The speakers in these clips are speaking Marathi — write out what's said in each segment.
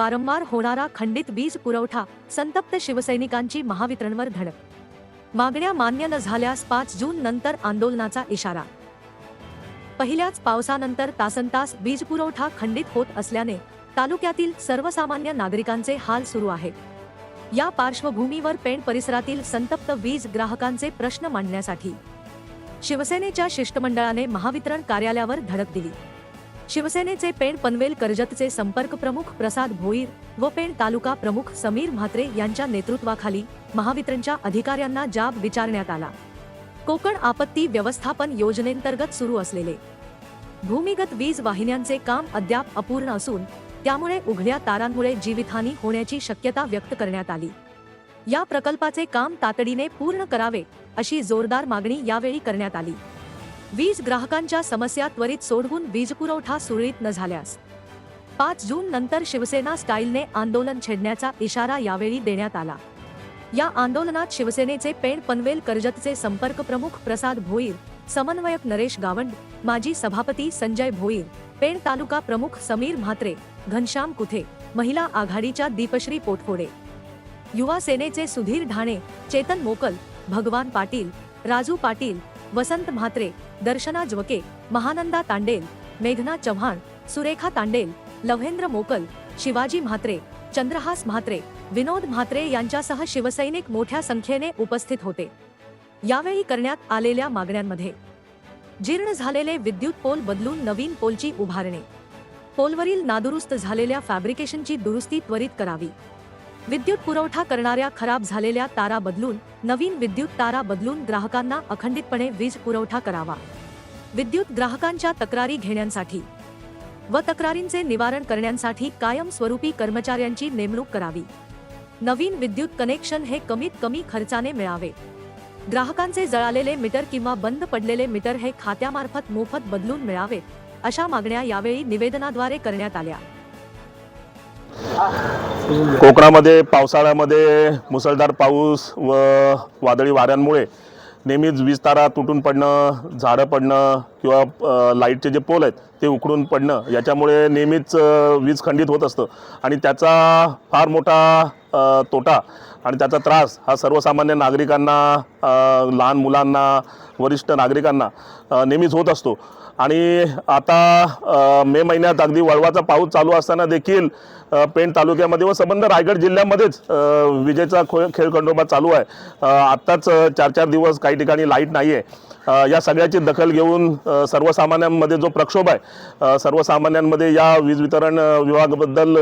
वारंवार होणारा खंडित वीज पुरवठा संतप्त शिवसैनिकांची महावितरणवर धडक. मागण्या मान्य न झाल्यास पाच जून नंतर आंदोलनाचा इशारा. पहिल्याच पावसानंतर तासनतास वीज पुरवठा खंडित होत असल्याने तालुक्यातील सर्वसामान्य नागरिकांचे हाल सुरू आहेत. या पार्श्वभूमीवर पेण परिसरातील संतप्त वीज ग्राहकांचे प्रश्न मांडण्यासाठी शिवसेनेच्या शिष्टमंडळाने महावितरण कार्यालयावर धडक दिली. शिवसेनेचे पेण पनवेल कर्जतचे संपर्क प्रमुख प्रसाद भोईर व पेण तालुका प्रमुख समीर म्हात्रे यांच्या नेतृत्वाखाली महावितरणच्या अधिकाऱ्यांना जाब विचारण्यात आला. कोकण आपत्ती व्यवस्थापन योजनेंतर्गत सुरू असलेले. भूमिगत वीज वाहिन्यांचे काम अद्याप अपूर्ण असून त्यामुळे उघड्या तारांमुळे जीवितहानी होण्याची शक्यता व्यक्त करण्यात आली. या प्रकल्पाचे काम तातडीने पूर्ण करावे अशी जोरदार मागणी यावेळी करण्यात आली. वीज ग्राहकांच्या समस्या त्वरित सोडवून वीजपुरवठा सुरळीत न झाल्यास. पाच जून नंतर शिवसेना स्टाईलने आंदोलन छेडण्याचा इशारा यावेळी देण्यात आला. या आंदोलनात शिवसेनेचे पेण पनवेल कर्जतचे संपर्क प्रमुख प्रसाद भोईर समन्वयक नरेश गावंड माजी सभापती संजय भोईर पेण तालुका प्रमुख समीर म्हात्रे घनश्याम कुथे महिला आघाडीच्या दीपश्री पोटफोडे. युवा सेनेचे सुधीर ढाणे चेतन मोकल भगवान पाटील राजू पाटील वसंत म्हात्रे दर्शना ज्वके महानंदा तांडेल मेघना चव्हाण सुरेखा तांडेल लव्हेंद्र मोकल शिवाजी म्हात्रे चंद्रहास म्हात्रे विनोद म्हात्रे यांच्यासह शिवसैनिक मोठ्या संख्येने उपस्थित होते. यावेळी करण्यात आलेल्या मागण्यांमध्ये जीर्ण झालेले विद्युत पोल बदलून नवीन पोलची उभारणे पोलवरील नादुरुस्त झालेल्या फॅब्रिकेशनची दुरुस्ती त्वरित करावी. विद्युत पुरवठा करणाऱ्या खराब झालेल्या तारा बदलून नवीन विद्युत तारा बदलून ग्राहकांना अखंडितपणे वीज पुरवठा करावा. विद्युत ग्राहकांच्या तक्रारी घेण्यासाठी व तक्रारींचे निवारण करण्यासाठी कायमस्वरूपी कर्मचाऱ्यांची नेमणूक करावी. नवीन विद्युत कनेक्शन हे कमीत कमी खर्चाने मिळावे. ग्राहकांचे जळालेले मीटर किंवा बंद पडलेले मीटर हे खात्यामार्फत मोफत बदलून मिळावेत अशा मागण्या यावेळी निवेदनाद्वारे करण्यात आल्या. कोकणामध्ये पावसाळ्यामध्ये मुसळधार पाऊस व वादळी वाऱ्यांमुळे नेहमीच वीज तारा तुटून पडणं झाडं पडणं किंवा लाईटचे जे पोल आहेत ते उकडून पडणं याच्यामुळे नेहमीच वीज खंडित होत असतं. आणि त्याचा फार मोठा तोटा आणि त्याचा त्रास हा सर्वसामान्य नागरिकांना लहान मुलांना वरिष्ठ नागरिकांना नेहमीच होत असतो. आणि आता मे महिन्यात अगदी वळवाचा पाऊस चालू असताना देखील पेण तालुक्यामध्ये व संबंध रायगड जिल्ह्यामध्येच विजेचा खो खेळखंडोबा चालू आहे. आत्ताच चार चार दिवस काही ठिकाणी लाइट नाही आहे या सगळ्याची दखल घेऊन सर्वसामान्यांमध्ये जो प्रक्षोभ आहे सर्वसामान्यांमध्ये या वीज वितरण विभागाबद्दल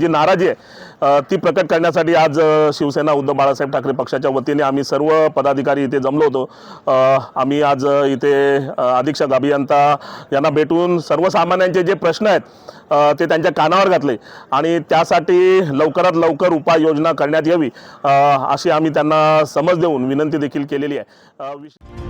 जी नाराजी आहे ती प्रकट करण्यासाठी आज शिवसेना उद्धव बाळासाहेब ठाकरे पक्षाच्या वतीने आम्ही सर्व पदाधिकारी इथे जमलो होतो. आम्ही आज इथे अधीक्षक अभियंता यांना भेटून सर्वसामान्यांचे जे प्रश्न आहेत ते त्यांच्या कानावर घातले आणि त्यासाठी लवकरात लवकर उपाययोजना करण्यात यावी अशी आम्ही त्यांना समज देऊन विनंती देखील केलेली आहे.